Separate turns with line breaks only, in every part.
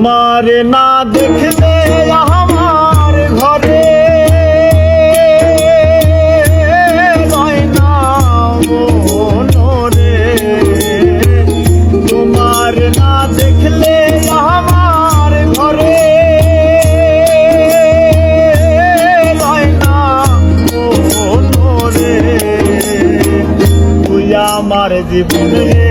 তোমার না দেখলে আমার ঘরে। তোমার না দেখলে আমার ঘরে আমার জীবনে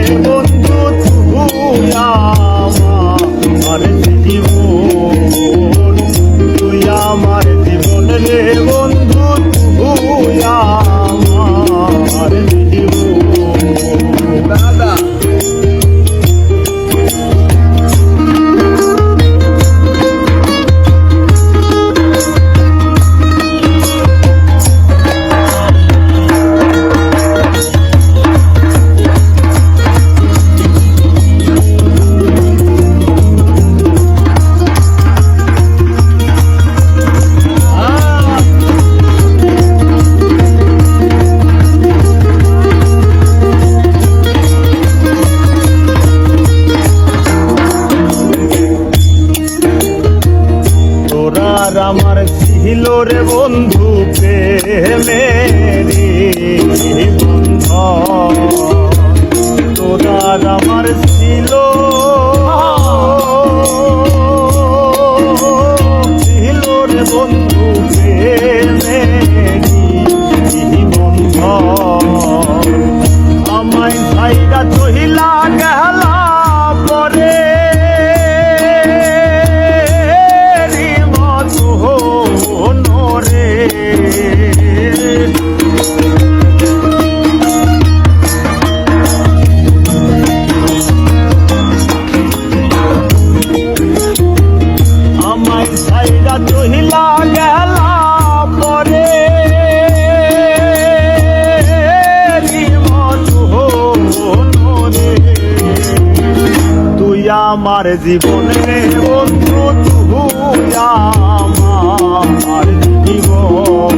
আমার জীবনে বন্ধু তুই আমার জীবন।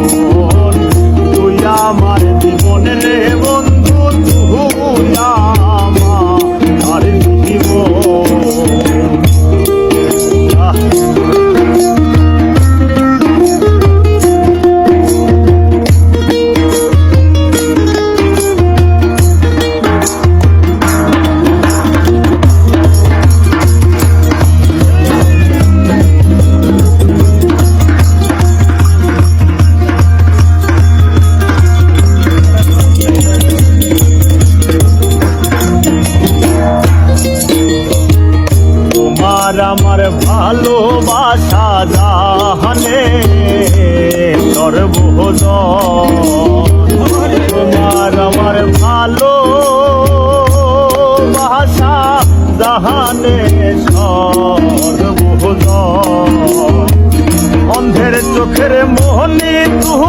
তুই আমার জীবনে বন্ধু তুই আমার জীবন। সর্বদ তোমার আমার ভালো ভাষা জাহানে সর্বদ অন্ধের চোখের মোহনী তুমি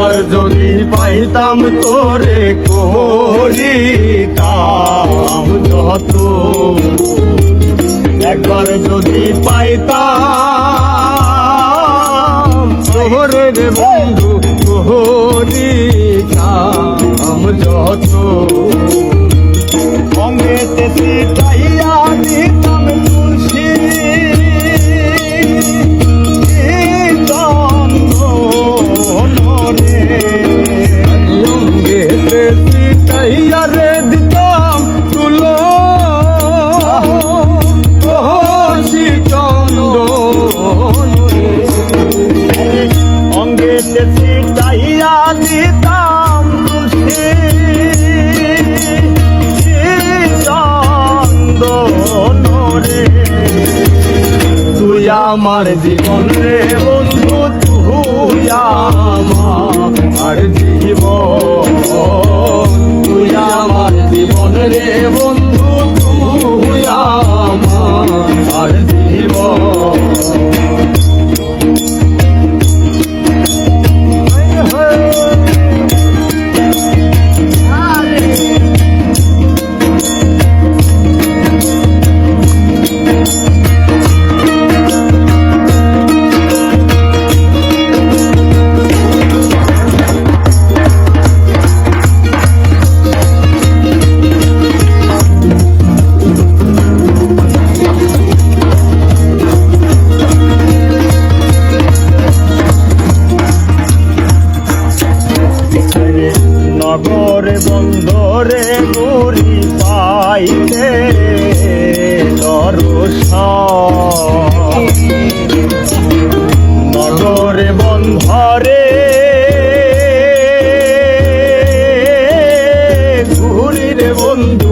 একবার যদি পাইতাম তোরে করিতাম যত। একবার যদি পাইতাম তোরে বন্ধু করিতাম যত। আমার জীবন রে নগর বন্ধরে গুড়ি পাইতে নগর বন্ধরে ঘুরির বন্ধু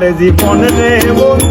আমার জীবন রে বন্ধু